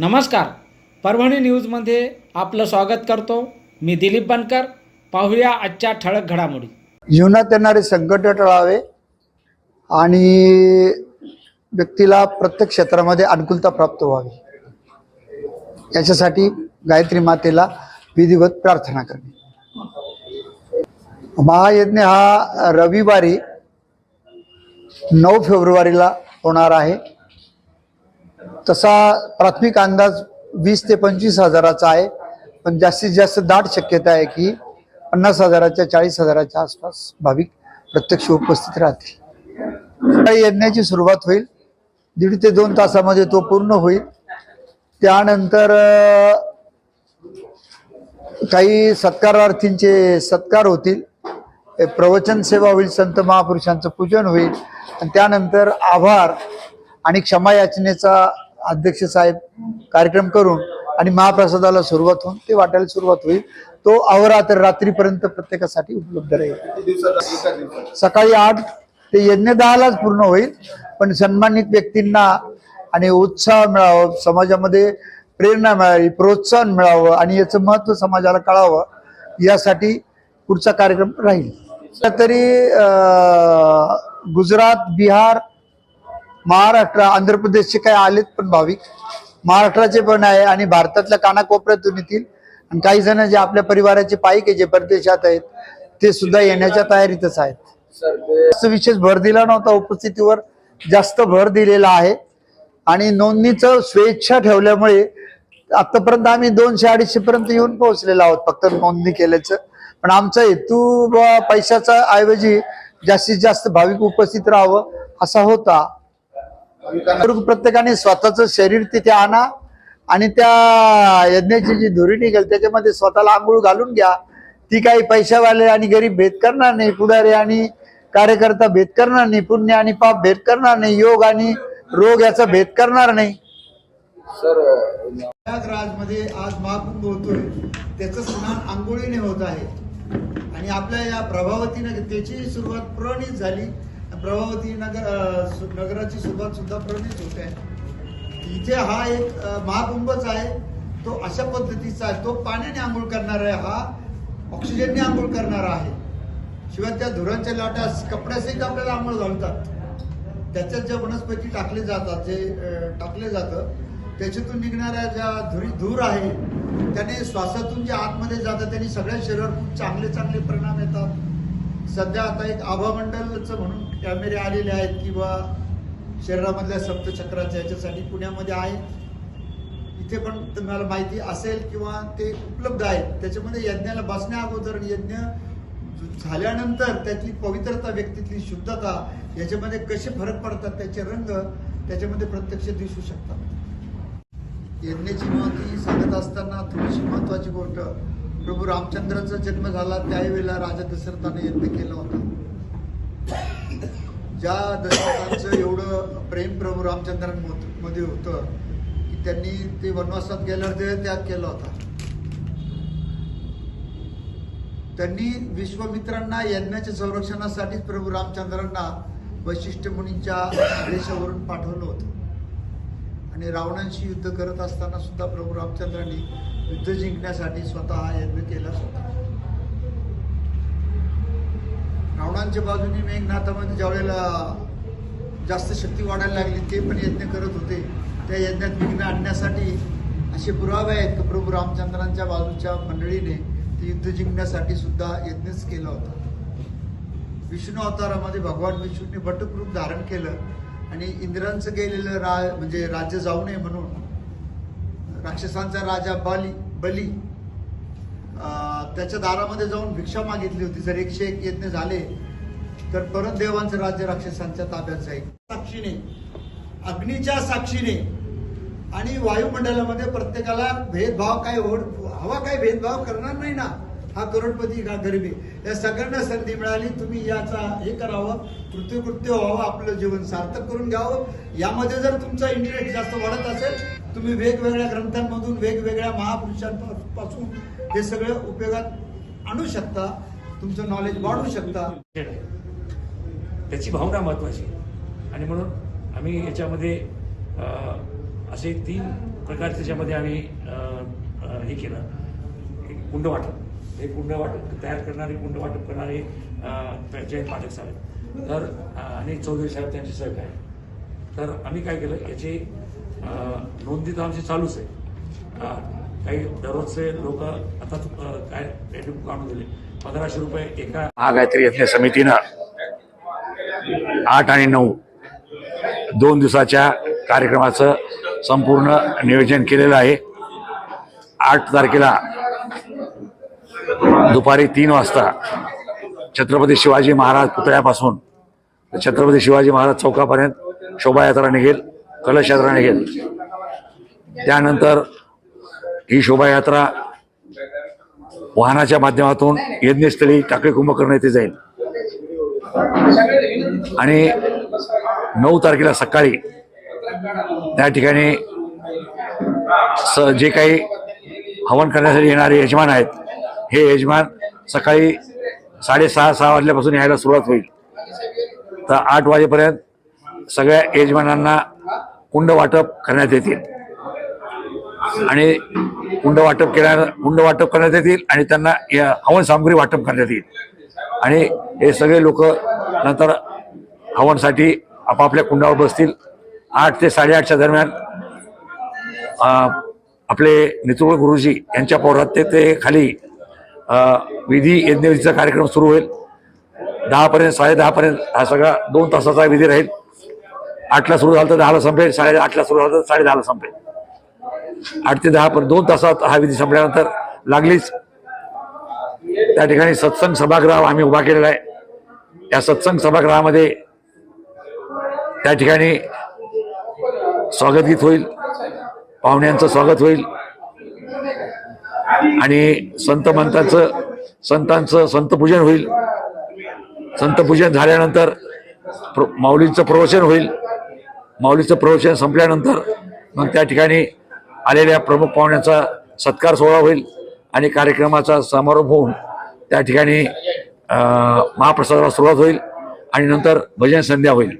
नमस्कार. परभणी न्यूजमध्ये आपलं स्वागत करतो. मी दिलीप बनकर. पाहूया आजच्या ठळक घडामोडी. जीवनात येणारे संकट टळावे आणि व्यक्तीला प्रत्येक क्षेत्रामध्ये अनुकूलता प्राप्त व्हावी. याच्यासाठी गायत्री मातेला विधिवत प्रार्थना करणे. महायज्ञ हा रविवारी नऊ फेब्रुवारीला होणार आहे. तसा प्राथमिक अंदाज वीस ते पंचवीस हजाराचा आहे. पण जास्तीत जास्त दाट शक्यता आहे की पन्नास हजाराच्या चाळीस हजाराच्या आसपास भाविक प्रत्यक्ष उपस्थित राहतील. सकाळी यज्ञाची सुरुवात होईल. दीड ते दोन तासामध्ये तो पूर्ण होईल. त्यानंतर काही सत्कारार्थींचे सत्कार होतील. प्रवचन सेवा होईल संत महापुरुषांचं पूजन होईल. आणि त्यानंतर आभार आणि क्षमा याचनेचा अध्यक्ष साहेब कार्यक्रम करून आणि महाप्रसादाला सुरुवात होऊन ते वाटायला सुरुवात होईल. तो अहोरात्र रात्रीपर्यंत प्रत्येकासाठी उपलब्ध राहील. सकाळी आठ ते यज्ञ दहालाच पूर्ण होईल. पण सन्मानित व्यक्तींना आणि उत्साह मिळावं समाजामध्ये प्रेरणा मिळावी प्रोत्साहन मिळावं आणि याचं महत्त्व समाजाला कळावं यासाठी पुढचा कार्यक्रम राहील. तरी गुजरात बिहार महाराष्ट्र आंध्र प्रदेशचे काही आलेत पण भाविक. महाराष्ट्राचे पण आहे आणि भारतातल्या कानाकोपऱ्यातून येतील. आणि काही जण जे आपल्या परिवाराचे पाईक आहे जे परदेशात आहेत ते सुद्धा येण्याच्या तयारीतच आहेत. जास्त विशेष भर दिला नव्हता उपस्थितीवर. जास्त भर दिलेला आहे. आणि नोंदणीचं स्वेच्छा ठेवल्यामुळे आतापर्यंत आम्ही दोनशे अडीचशे पर्यंत येऊन पोहोचलेलो आहोत फक्त नोंदणी केल्याचं. पण आमचा हेतू पैशाचा ऐवजी जास्तीत जास्त भाविक उपस्थित राहावं असा होता. प्रत्येकाने स्वतःचं शरीर तिथे आणा आणि त्या यज्ञाची जी धुरी निघेल त्याच्यामध्ये स्वतःला आंघोळ घालून घ्या. ती काही पैशावाले आणि गरीब भेद करणार नाही पुढारी आणि कार्यकर्ता भेद करणार नाही पुण्य आणि पाप भेद करणार नाही योग आणि रोग याचा भेद करणार नाही. प्रयागराजमध्ये आज महाकुंभ होतोय. त्याचं स्नान आंघोळीने होत आहे. आणि आपल्या या प्रभावती नगर त्याची सुरुवात प्रणित झाली. प्रभावती नगर सु- नगराची सुरुवात सुद्धा प्रणित होते. आहे इथे हा एक महाकुंभच आहे. तो अशा पद्धतीचा आहे. तो पाण्याने आंघोळ करणार आहे. हा ऑक्सिजनने आंघोळ करणारा आहे. शिवाय त्या धुरांच्या लाटा कपड्यासहित आपल्याला आंघोळ घालतात. त्याच्यात ज्या वनस्पती टाकले जातात जे टाकले जातं त्याच्यातून निघणाऱ्या ज्या धुरी धूर आहे त्याने श्वासातून जे आतमध्ये जातात त्यांनी सगळ्या शरीरावर खूप चांगले चांगले परिणाम येतात. सध्या आता एक आभामंडलचं म्हणून कॅमेरे आलेले आहेत किंवा शरीरामधल्या सप्तचक्राच्या याच्यासाठी पुण्यामध्ये आहे इथे पण तुम्हाला माहिती असेल किंवा ते उपलब्ध आहेत. त्याच्यामध्ये यज्ञाला बसण्या अगोदर यज्ञ झाल्यानंतर त्याची पवित्रता व्यक्तीतली शुद्धता याच्यामध्ये कसे फरक पडतात त्याचे रंग त्याच्यामध्ये प्रत्यक्ष दिसू शकतात. यज्ञाची महती सांगत असताना थोडीशी महत्वाची गोष्ट प्रभू रामचंद्राचा जन्म झाला त्यावेळेला राजा दशरथाने यज्ञ केला होता. ज्या दशरथांचं एवढं प्रेम प्रभू रामचंद्रांमध्ये होतं की त्यांनी ते वनवासात गेल्यावर ते त्याग केला होता. त्यांनी विश्वामित्रांना यज्ञाच्या संरक्षणासाठीच प्रभू रामचंद्रांना वैशिष्ट्य मुनींच्या आदेशावरून पाठवलं होतं. आणि रावणांशी युद्ध करत असताना सुद्धा प्रभू रामचंद्रांनी युद्ध जिंकण्यासाठी स्वतः हा यज्ञ केला होता. रावणांच्या बाजूने मेघनाथामध्ये ज्यावेळेला जास्त शक्ती वाढायला लागली ते पण यज्ञ करत होते. त्या यज्ञात विघ्न आणण्यासाठी असे पुरावे आहेत की प्रभू रामचंद्रांच्या बाजूच्या मंडळीने ते युद्ध जिंकण्यासाठी सुद्धा यज्ञच केला होता. विष्णू अवतारामध्ये भगवान विष्णूने बटुक रूप धारण केलं आणि इंद्रांचं गेलेलं रा म्हणजे राज्य जाऊ नये म्हणून राक्षसांचा राजा बली बली त्याच्या दारामध्ये जाऊन भिक्षा मागितली होती. जर एकशे एक यज्ञ झाले तर परत देवांचं राज्य राक्षसांच्या ताब्यात जाईल. साक्षीने अग्नीच्या साक्षीने आणि वायुमंडळामध्ये प्रत्येकाला भेदभाव काय ओढ हवा काय भेदभाव करणार नाही ना? हा करोडपती का गरिबी? या सगळ्यांना संधी मिळाली. तुम्ही याचा हे करावं. कृत्यकृत्य व्हावं. आपलं जीवन सार्थक करून घ्यावं. यामध्ये जर तुमचा इंटरेस्ट जास्त वाढत असेल तुम्ही वेगवेगळ्या ग्रंथांमधून वेगवेगळ्या महापुरुषांपासून हे सगळं उपयोगात आणू शकता तुमचं नॉलेज वाढवू शकता. त्याची भावना महत्त्वाची आणि म्हणून आम्ही याच्यामध्ये असे तीन प्रकार त्याच्यामध्ये आम्ही हे केलं. एक कुंड वाटप. हे कुंड वाटप तयार करणारे कुंड वाटप करणारे अं, जयंत पाठक साहेब. तर आणि चौधरी साहेब त्यांचे सहकार्य आहे. तर आम्ही काय केलं याची नोंदी तर आमची चालूच आहे. काही दररोजचे लोक आता काय पेटी बुक आणून दिले. पंधराशे रुपये एका महागायत्री यज्ञ समितीनं आठ आणि नऊ दोन दिवसाच्या कार्यक्रमाचं संपूर्ण नियोजन केलेलं आहे. आठ तारखेला दुपारी तीन वाजता छत्रपती शिवाजी महाराज पुतळ्यापासून छत्रपती शिवाजी महाराज चौकापर्यंत शोभायात्रा निघेल. कलश यात्रा निघेल त्यानंतर ही शोभायात्रा वाहनाच्या माध्यमातून यज्ञस्थळी टाकळी कुंभकर्ण येथे जाईल. आणि नऊ तारखेला सकाळी त्या ठिकाणी स जे काही हवन करण्यासाठी येणारे यजमान आहेत हे यजमान सकाळी साडेसहा सहा वाजल्यापासून यायला सुरुवात होईल. तर आठ वाजेपर्यंत सगळ्या यजमानांना कुंड वाटप करण्यात येतील. आणि कुंड वाटप केल्या कुंड वाटप करण्यात येतील आणि त्यांना या हवन सामग्री वाटप करण्यात येईल. आणि हे सगळे लोक नंतर हवनसाठी आपापल्या कुंडावर बसतील. आठ ते साडेआठच्या दरम्यान आपले नेतृत्व गुरुजी यांच्या पौरात्य ते खाली विधी यज्ञविधीचा कार्यक्रम सुरू होईल. दहापर्यंत साडेदहापर्यंत हा सगळा दोन तासाचा विधी राहील. आठला सुरू झालं तर दहाला संपेल साडे आठला सुरू झालं तर साडे दहाला संपेल. आठ ते दहा पण दोन तासात हा विधी संपल्यानंतर लागलीच. त्या ठिकाणी सत्संग सभागृह आम्ही उभा केलेला आहे. या सत्संग सभागृहामध्ये त्या ठिकाणी स्वागतगीत होईल पाहुण्यांचं स्वागत होईल. आणि संत मंतांचं संतांचं संतपूजन होईल. संतपूजन झाल्यानंतर प्र माऊलींचं प्रवचन होईल. माऊलीचं प्रवचन संपल्यानंतर मग त्या ठिकाणी आलेल्या प्रमुख पाहुण्यांचा सत्कार सोहळा होईल आणि कार्यक्रमाचा समारोप होऊन त्या ठिकाणी महाप्रसादाला सुरुवात होईल आणि नंतर भजन संध्या होईल.